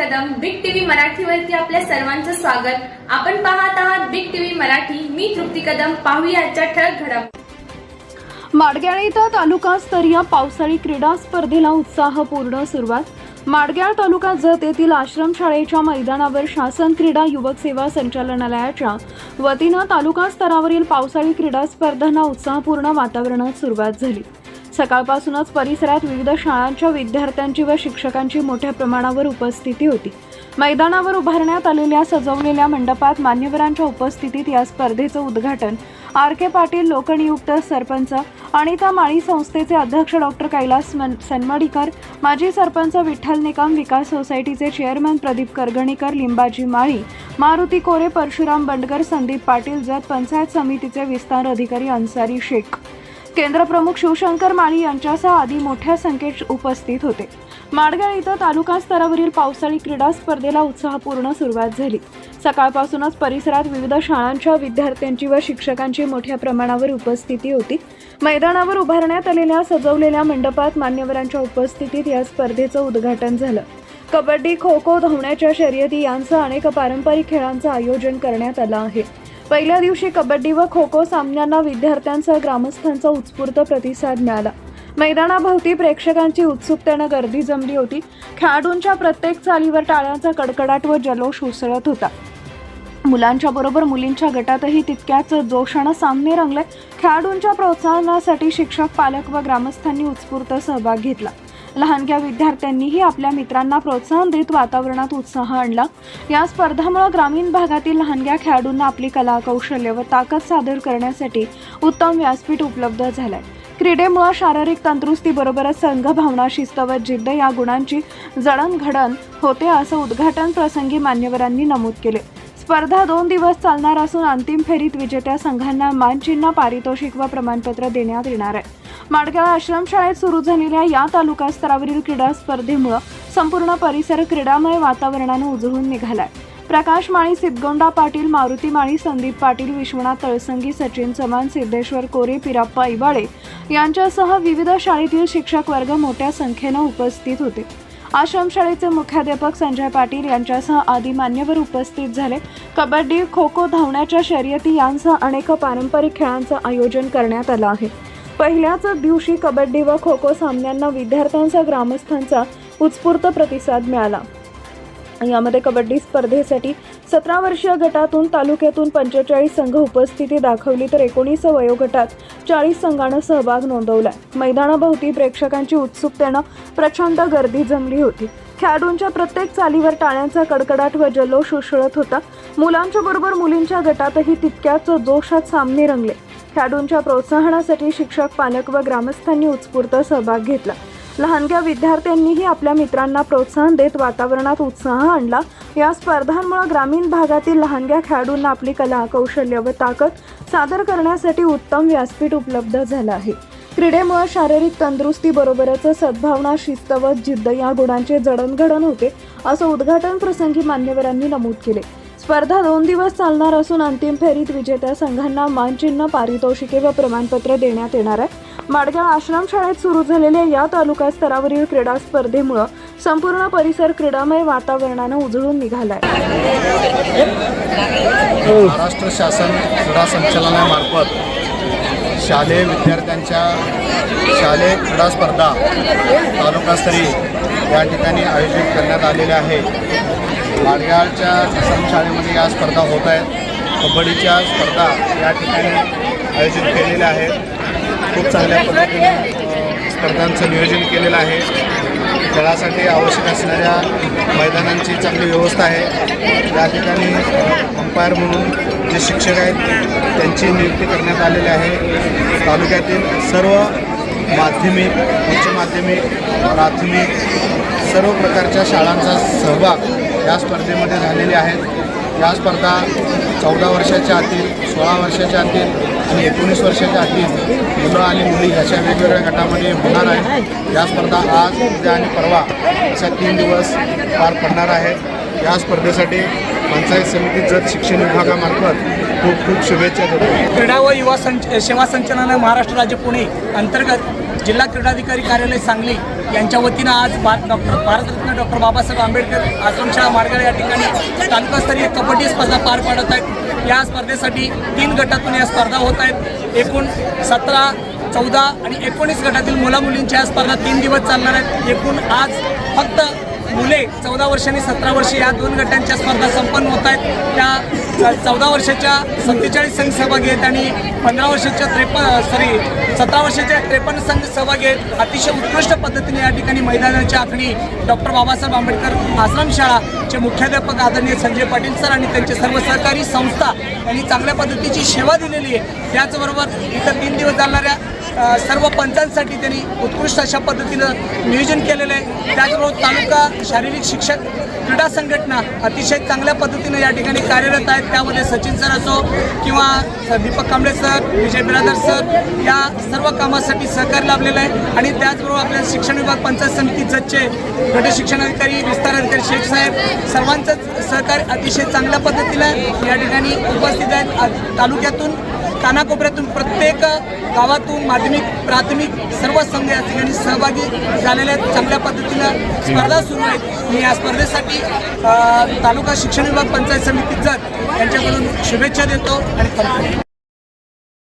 मराठीवरती आपल्या सर्वांचं स्वागत. आपण पाहत आहात बिग टीव्ही मराठी. मी तृप्ती कदम. पाहूया आजच्या ठळक घडम माडग्याळ इथं तालुकास्तरीय पावसाळी क्रीडा स्पर्धेला उत्साहपूर्ण सुरुवात. माडग्याळ तालुका जत येथील आश्रमशाळेच्या मैदानावर शासन क्रीडा युवक सेवा संचालनालयाच्या वतीनं तालुका स्तरावरील पावसाळी क्रीडा स्पर्धांना उत्साहपूर्ण वातावरणात सुरुवात झाली. सकाळपासूनच परिसरात विविध शाळांच्या विद्यार्थ्यांची व शिक्षकांची मोठ्या प्रमाणावर उपस्थिती होती. मैदानावर उभारण्यात आलेल्या सजवलेल्या मंडपात मान्यवरांच्या उपस्थितीत या स्पर्धेचं उद्घाटन आर के पाटील लोकनियुक्त सरपंच अनिता माळी संस्थेचे अध्यक्ष डॉक्टर कैलास सन्मडीकर सनमडीकर माजी सरपंच विठ्ठल निकम विकास सोसायटीचे चेअरमन प्रदीप करगणीकर लिंबाजी माळी मारुती कोरे परशुराम बंडकर संदीप पाटील जत पंचायत समितीचे विस्तार अधिकारी अन्सारी शेख. केंद्रप्रमुख शिवशंकर माळी यांच्यासह आधी मोठ्या संख्येत उपस्थित होते. माडगाव इथं तालुका स्तरावरील पावसाळी क्रीडा स्पर्धेला उत्साहपूर्ण सुरुवात झाली. सकाळपासूनच परिसरात विविध शाळांच्या विद्यार्थ्यांची व शिक्षकांची मोठ्या प्रमाणावर उपस्थिती होती. मैदानावर उभारण्यात आलेल्या सजवलेल्या मंडपात मान्यवरांच्या उपस्थितीत या स्पर्धेचं उद्घाटन झालं. कबड्डी खो खो धावण्याच्या शर्यती यांसह अनेक पारंपरिक खेळांचं आयोजन करण्यात आलं आहे. पहिल्या दिवशी कबड्डी व खो खो सामन्यांना विद्यार्थ्यांसह ग्रामस्थांचा उत्स्फूर्त प्रतिसाद मिळाला. मैदानाभोवती प्रेक्षकांची उत्सुकतेनं गर्दी जमली होती. खेळाडूंच्या प्रत्येक चालीवर टाळ्यांचा कडकडाट व जल्लोष उसळत होता. मुलांच्या बरोबर मुलींच्या गटातही तितक्याच जोशानं सामने रंगले. खेळाडूंच्या प्रोत्साहनासाठी शिक्षक पालक व ग्रामस्थांनी उत्स्फूर्त सहभाग घेतला. लहानग्या विद्यार्थ्यांनीही आपल्या मित्रांना प्रोत्साहन देत वातावरणात उत्साह आणला. या स्पर्धामुळे ग्रामीण भागातील लहानग्या खेळाडूंना आपली कला कौशल्य व ताकद सादर करण्यासाठी उत्तम व्यासपीठ उपलब्ध झालंय. क्रीडेमुळे शारीरिक तंदुरुस्तीबरोबरच संघभावना शिस्त व जिद्द या गुणांची जडणघडण होते असं उद्घाटन प्रसंगी मान्यवरांनी नमूद केले. स्पर्धा दोन दिवस चालणार असून अंतिम फेरीत विजेत्या संघांना मानचिन्ह पारितोषिक व प्रमाणपत्र देण्यात येणार आहे. माडगाव आश्रमशाळेत सुरू झालेल्या या तालुका स्तरावरील क्रीडा स्पर्धेमुळे संपूर्ण परिसर क्रीडामय वातावरणानं उजळून निघालाय. प्रकाश माळी सिद्धगोंडा पाटील मारुती माळी संदीप पाटील विश्वनाथ तळसंगी सचिन चव्हाण सिद्धेश्वर कोरे पिराप्पा इबाळे यांच्यासह विविध शाळेतील शिक्षक वर्ग मोठ्या संख्येनं उपस्थित होते. आश्रमशाळेचे मुख्याध्यापक संजय पाटील यांच्यासह आदी मान्यवर उपस्थित झाले. कबड्डी खो खो धावण्याच्या शर्यती यांसह अनेक पारंपरिक खेळांचं आयोजन करण्यात आलं आहे. पहिल्याच दिवशी कबड्डी व खो खो सामन्यांना विद्यार्थ्यांचा ग्रामस्थांचा उत्स्फूर्त प्रतिसाद मिळाला. यामध्ये कबड्डी स्पर्धेसाठी सतरा वर्षीय गटातून तालुक्यातून पंचेचाळीस संघ उपस्थिती दाखवली तर एकोणीस वयोगटात चाळीस संघानं सहभाग नोंदवला. मैदानाभोवती प्रेक्षकांची उत्सुकतेनं प्रचंड गर्दी जमली होती. खेळाडूंच्या प्रत्येक चालीवर टाळ्यांचा कडकडाट व जल्लोष उसळत होता. मुलांच्या बरोबर मुलींच्या गटातही तितक्याच जोशात सामने रंगले. खेळाडूंच्या प्रोत्साहनासाठी शिक्षक पालक व ग्रामस्थांनी उत्स्फूर्त सहभाग घेतला. लहानग्या विद्यार्थ्यांनीही आपल्या मित्रांना प्रोत्साहन देत वातावरणात उत्साह आणला. या स्पर्धांमुळे ग्रामीण भागातील लहानग्या खेळाडूंना आपली कला कौशल्य व ताकद सादर करण्यासाठी उत्तम व्यासपीठ उपलब्ध झालं आहे. क्रीडेमुळे शारीरिक तंदुरुस्तीबरोबरच सद्भावना शिस्त व जिद्द या गुणांचे जडणघडण होते असं उद्घाटन प्रसंगी मान्यवरांनी नमूद केले. स्पर्धा दोन दिवस चालणार असून अंतिम फेरीत विजेत्या संघांना मानचिन्ह पारितोषिके व प्रमाणपत्र देण्यात येणार आहे. माडगाव आश्रमशाळेत सुरू झालेल्या या तालुका स्तरावरील क्रीडा स्पर्धेमुळं संपूर्ण परिसर क्रीडामय वातावरणानं उजळून निघालाय. महाराष्ट्र शासन क्रीडा संचालनामार्फत शालेय विद्यार्थ्यांच्या शालेय क्रीडा स्पर्धा तालुकास्तरीय या ठिकाणी आयोजित करण्यात आलेल्या आहे माडगाळच्या शाळेमध्ये या स्पर्धा होत आहेत. कबड्डीच्या स्पर्धा या ठिकाणी आयोजित केलेल्या आहेत. खूप चांगल्या पद्धतीने स्पर्धांचं नियोजन केलेलं आहे. खेळासाठी आवश्यक असणाऱ्या मैदानांची चांगली व्यवस्था आहे. या ठिकाणी अंपायर म्हणून जे शिक्षक आहेत त्यांची नियुक्ती करण्यात आलेली आहे. तालुक्यातील सर्व माध्यमिक उच्च माध्यमिक प्राथमिक सर्व प्रकारच्या शाळांचा सहभाग या स्पर्धेमध्ये झालेले आहेत. या स्पर्धा चौदा वर्षाच्या आतील सोळा वर्षाच्या आतील आणि एकोणीस वर्षाच्या आतील मुलं आणि मुली अशा वेगवेगळ्या गटामध्ये होणार आहेत. या स्पर्धा आज उद्या आणि परवा अशा तीन दिवस पार पडणार आहेत. या स्पर्धेसाठी पंचायत समिती जत शिक्षण विभागामार्फत खूप खूप शुभेच्छा देतो. क्रीडा व युवा संच सेवा संचालनालय महाराष्ट्र राज्य पुणे अंतर्गत जिल्हा क्रीडाधिकारी कार्यालय सांगली यांच्या वतीनं आज भारत डॉक्टर भारतरत्न डॉक्टर बाबासाहेब आंबेडकर आश्रमशाळा माडगाळ या ठिकाणी तालुकास्तरीय कबड्डी स्पर्धा पार पाडत आहेत. या स्पर्धेसाठी तीन गटातून या स्पर्धा होत आहेत. एकूण सतरा चौदा आणि एकोणीस गटातील मुलामुलींच्या या स्पर्धा तीन दिवस चालणार आहेत. एकूण आज फक्त मुले चौदा वर्ष आणि सतरा वर्ष या दोन गटांच्या स्पर्धा संपन्न होत आहेत. त्या चौदा वर्षाच्या सत्तेचाळीस संघ सहभागी आहेत आणि पंधरा वर्षाच्या त्रेपन्न सॉरी सतरा वर्षाच्या त्रेपन्न संघ सहभागी आहेत. अतिशय उत्कृष्ट पद्धतीने या ठिकाणी मैदानाची आखणी डॉक्टर बाबासाहेब आंबेडकर आश्रमशाळाचे मुख्याध्यापक आदरणीय संजय पाटील सर आणि त्यांचे सर्व सहकारी संस्था यांनी चांगल्या पद्धतीची सेवा दिलेली आहे. त्याचबरोबर इथं तीन दिवस चालणाऱ्या सर्व पंचांसाठी त्यांनी उत्कृष्ट अशा पद्धतीनं नियोजन केलेलं आहे. त्याचबरोबर तालुका शारीरिक शिक्षक क्रीडा संघटना अतिशय चांगल्या पद्धतीनं या ठिकाणी कार्यरत आहेत. त्यामध्ये सचिन सर असो किंवा दीपक कांबळे सर विजय बिरादर सर या सर्व कामासाठी सहकार्य लाभलेलं आहे. आणि त्याचबरोबर आपल्या शिक्षण विभाग पंचायत समिती जजचे गट शिक्षणाधिकारी विस्तार अधिकारी शेख साहेब सर्वांचंच सहकार्य अतिशय चांगल्या पद्धतीनं या ठिकाणी उपस्थित आहेत. तालुक्यातून कानाकोपऱ्यातून प्रत्येक गावातून माध्यमिक प्राथमिक सर्व संघ या ठिकाणी सहभागी झालेले आहेत. चांगल्या पद्धतीनं स्पर्धा सुरू आहेत. मी या स्पर्धेसाठी तालुका शिक्षण विभाग पंचायत समिती जत यांच्याकडून शुभेच्छा देतो आणि